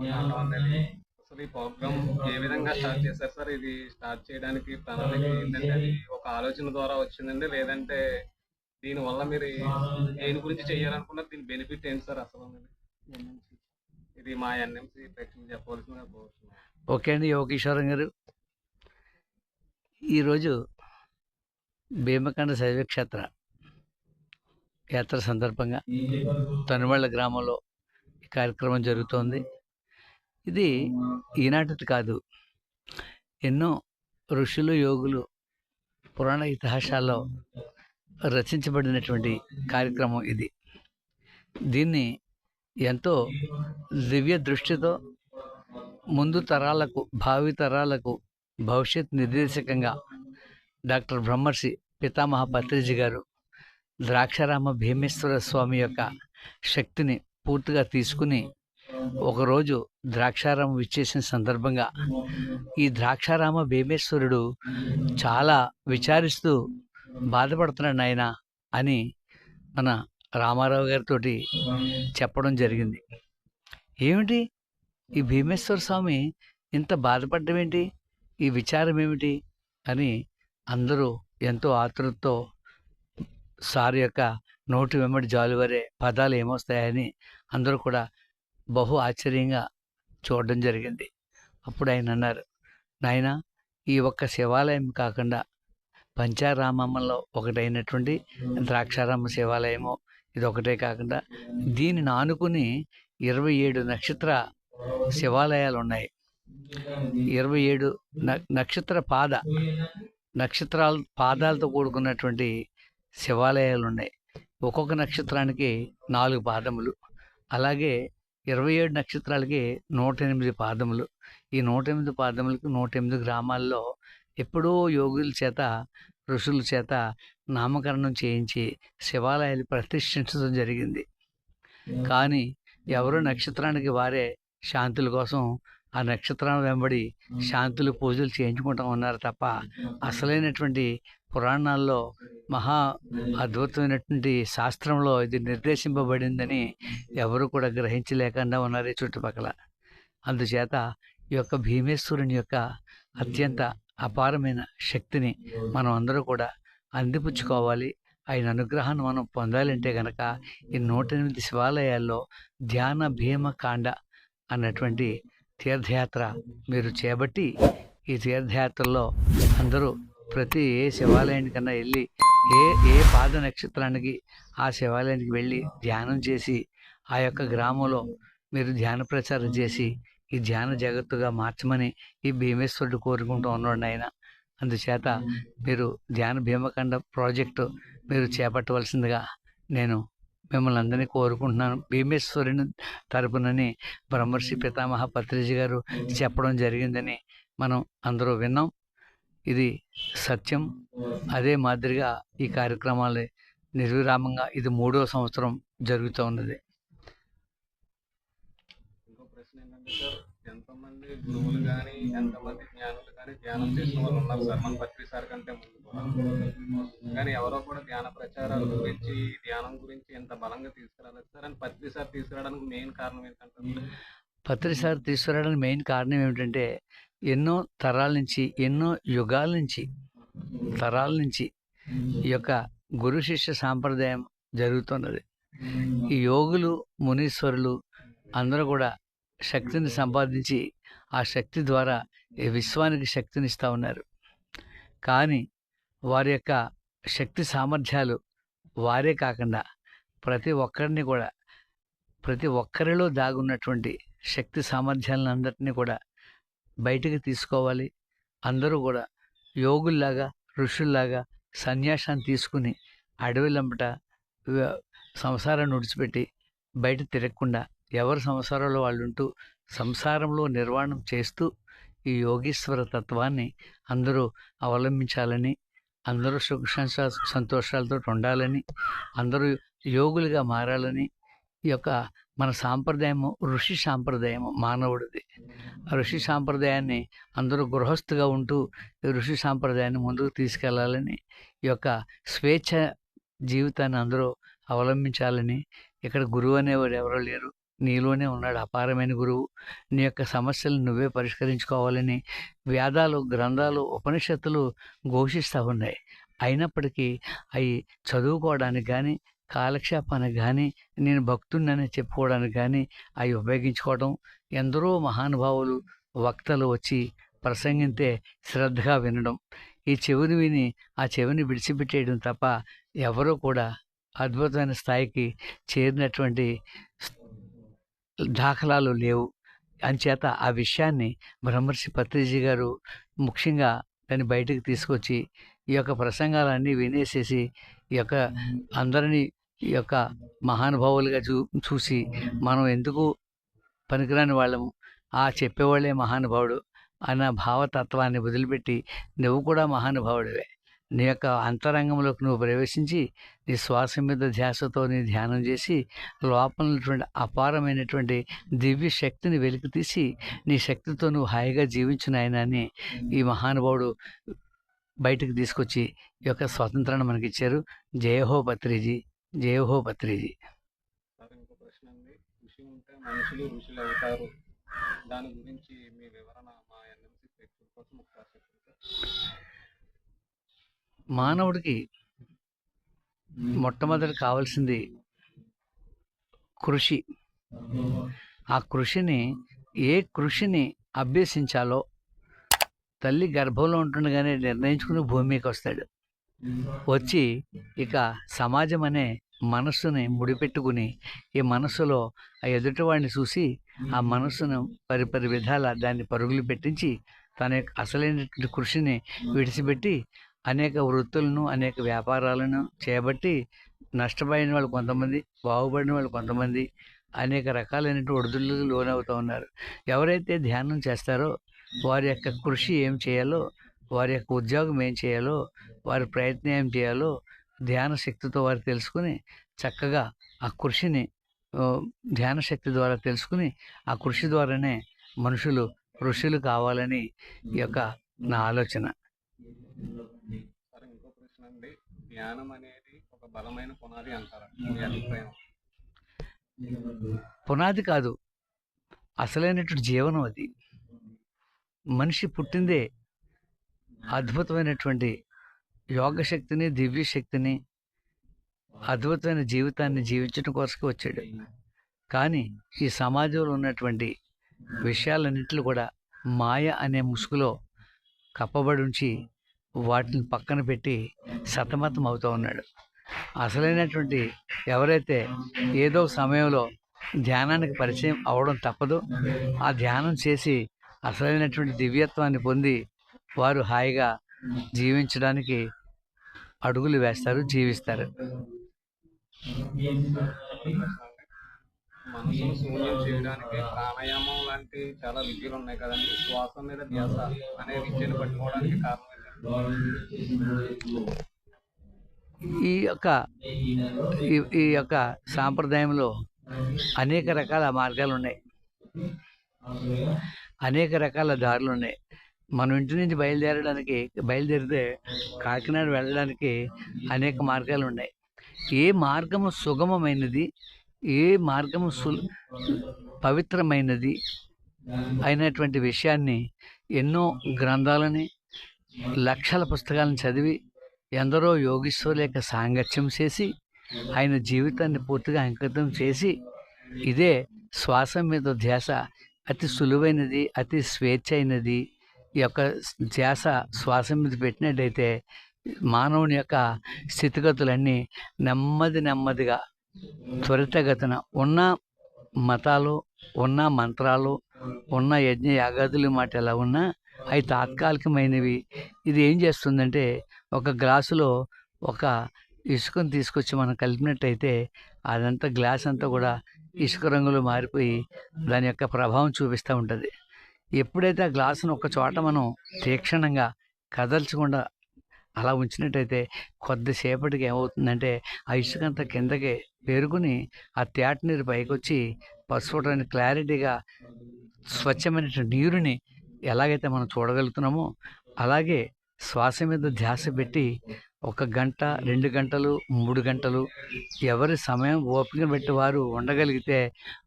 అసలు ఈ ప్రోగ్రామ్ ఏ విధంగా స్టార్ట్ చేశారు సార్? ఇది స్టార్ట్ చేయడానికి ప్రణాళిక ఏంటంటే ఒక ఆలోచన ద్వారా వచ్చిందండి. లేదంటే దీని వల్ల మీరు దేని గురించి చేయాలనుకున్నారు? దీని బెనిఫిట్ ఏంటి సార్ అసలు? ఇది మా ఎన్ఎంసి ప్రేక్షకులు ఓకే అండి యోగేశ్వరం గారు. ఈరోజు భీమకండ శైవక్షేత్ర యాత్ర సందర్భంగా తనుమళ్ళ గ్రామంలో ఈ కార్యక్రమం జరుగుతోంది. ఇది ఈనాటిది కాదు. ఎన్నో ఋషులు యోగులు పురాణ ఇతిహాసాల్లో రచించబడినటువంటి కార్యక్రమం ఇది. దీన్ని ఎంతో దివ్య దృష్టితో ముందు తరాలకు భావి తరాలకు భవిష్యత్ నిర్దేశకంగా డాక్టర్ బ్రహ్మర్షి పితామహ పత్రిజీ గారు ద్రాక్షారామ భీమేశ్వర స్వామి యొక్క శక్తిని పూర్తిగా తీసుకుని ఒకరోజు ద్రాక్షారామం విచ్చేసిన సందర్భంగా ఈ ద్రాక్షారామ భీమేశ్వరుడు చాలా విచారిస్తూ బాధపడుతున్నాడు ఆయన అని మన రామారావు గారితో చెప్పడం జరిగింది. ఏమిటి? ఈ భీమేశ్వర స్వామి ఇంత బాధపడడం ఏంటి? ఈ విచారం ఏమిటి? అని అందరూ ఎంతో ఆతృతతో సార్ యొక్క నోటి వెంబడి జాలువరే పదాలు ఏమొస్తాయని అందరూ కూడా బహు ఆశ్చర్యంగా చూడడం జరిగింది. అప్పుడు ఆయన అన్నారు నాయన ఈ ఒక్క శివాలయం కాకుండా పంచారామంలో ఒకటైనటువంటి ద్రాక్షారామ శివాలయము ఇది ఒకటే కాకుండా దీనిని ఆనుకుని ఇరవై ఏడు నక్షత్ర శివాలయాలు ఉన్నాయి ఇరవై ఏడు న- నక్షత్ర పాద నక్షత్రాల పాదాలతో కూడుకున్నటువంటి శివాలయాలు ఉన్నాయి ఒక్కొక్క నక్షత్రానికి నాలుగు పాదములు. అలాగే ఇరవై ఏడు నక్షత్రాలకి నూట ఎనిమిది పాదములు. ఈ నూట ఎనిమిది పాదములకు నూట ఎనిమిది గ్రామాల్లో ఎప్పుడో యోగుల చేత ఋషుల చేత నామకరణం చేయించి శివాలయాలు ప్రతిష్ఠించడం జరిగింది. కానీ ఎవరు నక్షత్రానికి వారే శాంతుల కోసం ఆ నక్షత్రం వెంబడి శాంతులు పూజలు చేయించుకుంటూ ఉన్నారు తప్ప అసలైనటువంటి పురాణాల్లో మహా అద్భుతమైనటువంటి శాస్త్రంలో ఇది నిర్దేశింపబడిందని ఎవరు కూడా గ్రహించలేకుండా ఉన్నారు ఈ చుట్టుపక్కల. అందుచేత ఈ యొక్క భీమేశ్వరుని యొక్క అత్యంత అపారమైన శక్తిని మనం అందరూ కూడా అందిపుచ్చుకోవాలి. ఆయన అనుగ్రహాన్ని మనం పొందాలంటే గనక ఈ నూట ఎనిమిది శివాలయాల్లో ధ్యాన భీమ కాండ అన్నటువంటి తీర్థయాత్ర మీరు చేపట్టి ఈ తీర్థయాత్రలో అందరూ ప్రతి ఏ శివాలయానికన్నా వెళ్ళి ఏ ఏ పాద నక్షత్రానికి ఆ శివాలయానికి వెళ్ళి ధ్యానం చేసి ఆ యొక్క గ్రామంలో మీరు ధ్యాన ప్రచారం చేసి ఈ ధ్యాన జగత్తుగా మార్చమని ఈ భీమేశ్వరుడు కోరుకుంటూ ఉన్నాడు ఆయన అందుచేత మీరు ధ్యాన భీమకండ ప్రాజెక్టు మీరు చేపట్టవలసిందిగా నేను మిమ్మల్ని అందరినీ కోరుకుంటున్నాను. భీమేశ్వరుని తరపునని బ్రహ్మర్షి పితామహ పత్రిజీ గారు చెప్పడం జరిగిందని మనం అందరూ విన్నాం. ఇది సత్యం. అదే మాదిరిగా ఈ కార్యక్రమాలు నిర్విరామంగా ఇది మూడో సంవత్సరం జరుగుతూ ఉన్నది. ఇంకో ప్రశ్న ఏంటంటే సార్ ఎంతమంది గురువులు కానీ ఎంతమంది జ్ఞానులు కానీ ధ్యానం చేసిన వాళ్ళు ఉన్నారు సార్? మన పత్రి సార్ కంటే ముందు కూడా. కానీ ఎవరో కూడా ధ్యాన ప్రచారాల గురించి ధ్యానం గురించి ఎంత బలంగా తీసుకురాలేదు సార్. అని పత్రి సార్ తీసుకురావడానికి మెయిన్ కారణం ఏంటంటే పత్రిసారి తీసుకురావడానికి మెయిన్ కారణం ఏమిటంటే ఎన్నో తరాల నుంచి ఎన్నో యుగాల నుంచి తరాల నుంచి ఈ యొక్క గురు శిష్య సాంప్రదాయం జరుగుతున్నది. ఈ యోగులు మునీశ్వరులు అందరూ కూడా శక్తిని సంపాదించి ఆ శక్తి ద్వారా ఈ విశ్వానికి శక్తిని ఇస్తూ ఉన్నారు. కానీ వారి యొక్క శక్తి సామర్థ్యాలు వారే కాకుండా ప్రతి ఒక్కరిని కూడా ప్రతి ఒక్కరిలో దాగున్నటువంటి శక్తి సామర్థ్యాలను అందరినీ కూడా బయటికి తీసుకోవాలి. అందరూ కూడా యోగుల్లాగా ఋషుల్లాగా సన్యాసాన్ని తీసుకుని అడవిలంబట సంసారాన్ని విడిచిపెట్టి బయట తిరగకుండా ఎవరి సంసారంలో వాళ్ళు ఉంటూ సంసారంలో నిర్వాణం చేస్తూ ఈ యోగీశ్వర తత్వాన్ని అందరూ అవలంబించాలని అందరూ సుఖ సంతోషాలతో ఉండాలని అందరూ యోగులుగా మారాలని ఈ యొక్క మన సాంప్రదాయము ఋషి సాంప్రదాయము మానవుడిది. ఋషి సాంప్రదాయాన్ని అందరూ గృహస్థుగా ఉంటూ ఋషి సాంప్రదాయాన్ని ముందుకు తీసుకెళ్ళాలని ఈ యొక్క స్వేచ్ఛ జీవితాన్ని అందరూ అవలంబించాలని ఇక్కడ గురువు అనేవారు ఎవరో లేరు. నీలోనే ఉన్నాడు అపారమైన గురువు. నీ యొక్క సమస్యలు నువ్వే పరిష్కరించుకోవాలని వేదాలు గ్రంథాలు ఉపనిషత్తులు ఘోషిస్తూ ఉన్నాయి. అయినప్పటికీ అవి చదువుకోవడానికి కానీ కాలక్షేపానికి కానీ నేను భక్తుడినని చెప్పుకోవడానికి కానీ అవి ఉపయోగించుకోవడం ఎందరో మహానుభావులు వక్తలు వచ్చి ప్రసంగితే శ్రద్ధగా వినడం. ఈ చెవిని విని ఆ చెవిని విడిచిపెట్టేయడం తప్ప ఎవరూ కూడా అద్భుతమైన స్థాయికి చేరినటువంటి దాఖలాలు లేవు. అంచేత ఆ విషయాన్ని బ్రహ్మర్షి పత్రిజీ గారు ముఖ్యంగా దాన్ని బయటకు తీసుకొచ్చి ఈ యొక్క ప్రసంగాలన్నీ వినేసేసి ఈ యొక్క అందరినీ ఈ యొక్క మహానుభావులుగా చూ చూసి మనం ఎందుకు పనికిరాని వాళ్ళము? ఆ చెప్పేవాళ్ళే మహానుభావుడు అన్న భావతత్వాన్ని వదిలిపెట్టి నువ్వు కూడా మహానుభావుడివే. నీ యొక్క అంతరంగంలోకి నువ్వు ప్రవేశించి నీ శ్వాస మీద ధ్యాసతో నీ ధ్యానం చేసి లోపల ఉన్నటువంటి అపారమైనటువంటి దివ్య శక్తిని వెలికి తీసి నీ శక్తితో నువ్వు హాయిగా జీవించిన ఆయన అని ఈ మహానుభావుడు బయటకు తీసుకొచ్చి ఈ యొక్క స్వాతంత్రాన్ని మనకి ఇచ్చారు జయహో పత్రిజీ జయహో పత్రిజీ సార్ ఇంకో ప్రశ్న అండి. కృషి ఉంటే మనుషులు ఋషులు అవుతారు దాని గురించి మీ వివరణ మా ఎన్ఎంసీ ప్రేక్షకుల కోసం ఒకసారి చెప్పండి సార్. మానవుడికి మొట్టమొదటి కావాల్సింది కృషి. ఆ కృషిని ఏ కృషిని అభ్యసించాలో తల్లి గర్భంలో ఉంటుండగానే నిర్ణయించుకుని భూమికి వస్తాడు. వచ్చి ఇక సమాజం అనే మనస్సుని ముడిపెట్టుకుని ఈ మనస్సులో ఆ ఎదుటివాడిని చూసి ఆ మనస్సును పరిపరి విధాల దాన్ని పరుగులు పెట్టించి తన యొక్క అసలైనటువంటి కృషిని విడిచిపెట్టి అనేక వృత్తులను అనేక వ్యాపారాలను చేపట్టి నష్టపోయిన వాళ్ళు కొంతమంది బాగుపడిన వాళ్ళు కొంతమంది అనేక రకాలైనటువంటి ఒడిదులకు లోనవుతూ ఉన్నారు. ఎవరైతే ధ్యానం చేస్తారో వారి యొక్క కృషి ఏం చేయాలో వారి యొక్క ఉద్యోగం ఏం చేయాలో వారి ప్రయత్నం ఏం చేయాలో ధ్యాన శక్తితో వారు తెలుసుకుని చక్కగా ఆ కృషిని ధ్యాన శక్తి ద్వారా తెలుసుకుని ఆ కృషి ద్వారానే మనుషులు ఋషులు కావాలని ఈ యొక్క నా ఆలోచన. ధ్యానం అనేది ఒక బలమైన పునాది పునాది కాదు అసలైనటువంటి జీవనం అది. మనిషి పుట్టిందే అద్భుతమైనటువంటి యోగ శక్తిని దివ్య శక్తిని అద్భుతమైన జీవితాన్ని జీవించడం కోసం వచ్చాడు. కానీ ఈ సమాజంలో ఉన్నటువంటి విషయాలన్నింటిలో కూడా మాయ అనే ముసుగులో కప్పబడి ఉంచి వాటిని పక్కన పెట్టి సతమతం అవుతూ ఉన్నాడు. అసలైనటువంటి ఎవరైతే ఏదో సమయంలో ధ్యానానికి పరిచయం అవడం తప్పదు ఆ ధ్యానం చేసి అసలైనటువంటి దివ్యత్వాన్ని పొంది వారు హాయిగా జీవించడానికి అడుగులు వేస్తారు జీవిస్తారు. మనసును శూన్యం చేయడానికి ప్రాణాయామం లాంటి చాలా విద్యలు ఉన్నాయి కదండి. శ్వాస మీద ధ్యాస అనే విద్యను పట్టుకోవడానికి కారణం ఈ యొక్క ఈ- ఈ యొక్క సాంప్రదాయంలో అనేక రకాల మార్గాలు ఉన్నాయి అనేక రకాల దారులు ఉన్నాయి మనం ఇంటి నుంచి బయలుదేరడానికి బయలుదేరితే కాకినాడ వెళ్ళడానికి అనేక మార్గాలు ఉన్నాయి. ఏ మార్గము సుగమమైనది ఏ మార్గము సు పవిత్రమైనది అయినటువంటి విషయాన్ని ఎన్నో గ్రంథాలని లక్షల పుస్తకాలను చదివి ఎందరో యోగీశ్వరుల యొక్క సాంగత్యం చేసి ఆయన జీవితాన్ని పూర్తిగా అంకితం చేసి ఇదే శ్వాస మీద ధ్యాస అతి సులువైనది అతి స్వేచ్ఛ అయినది. యొక్క ధ్యాస శ్వాస మీద పెట్టినట్టయితే మానవుని యొక్క స్థితిగతులన్నీ నెమ్మది నెమ్మదిగా త్వరితగతిన ఉన్న మతాలు ఉన్న మంత్రాలు ఉన్న యజ్ఞ యాగాదులు మాట ఎలా ఉన్నా అవి తాత్కాలికమైనవి. ఇది ఏం చేస్తుందంటే ఒక గ్లాసులో ఒక ఇసుకను తీసుకొచ్చి మనం కలిపినట్టయితే అదంతా గ్లాస్ అంతా కూడా ఇసుక రంగులో మారిపోయి దాని యొక్క ప్రభావం చూపిస్తూ ఉంటుంది. ఎప్పుడైతే ఆ గ్లాసును ఒక చోట మనం తీక్షణంగా కదల్చకుండా అలా ఉంచినట్టయితే కొద్దిసేపటికి ఏమవుతుందంటే ఆ ఇసుక కిందకి పేరుకుని ఆ తేట నీరు పైకి వచ్చి పసుపుటాన్ని క్లారిటీగా స్వచ్ఛమైన నీరుని ఎలాగైతే మనం చూడగలుగుతున్నామో అలాగే శ్వాస మీద ధ్యాస పెట్టి ఒక గంట రెండు గంటలు మూడు గంటలు ఎవరి సమయం ఓపిక బట్టి వారు ఉండగలిగితే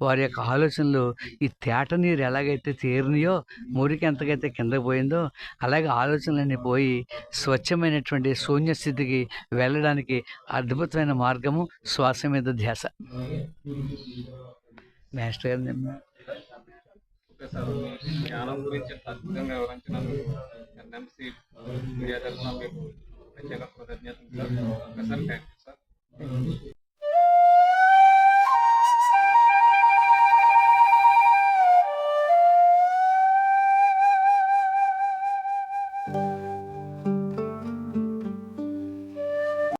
వారి యొక్క ఆలోచనలు ఈ తేట నీరు ఎలాగైతే తీరినాయో మురికి ఎంతకైతే కిందకు పోయిందో అలాగే ఆలోచనలన్నీ పోయి స్వచ్ఛమైనటువంటి శూన్య స్థితికి వెళ్ళడానికి అద్భుతమైన మార్గము శ్వాస మీద ధ్యాస. మాస్టర్ గారు జ్ఞానం గురించి అద్భుతంగా వివరించినందుకు ఎన్ఎంసి మీడియా తరఫున మీకు ప్రత్యేక కృతజ్ఞతలు sir okay sir thank you sir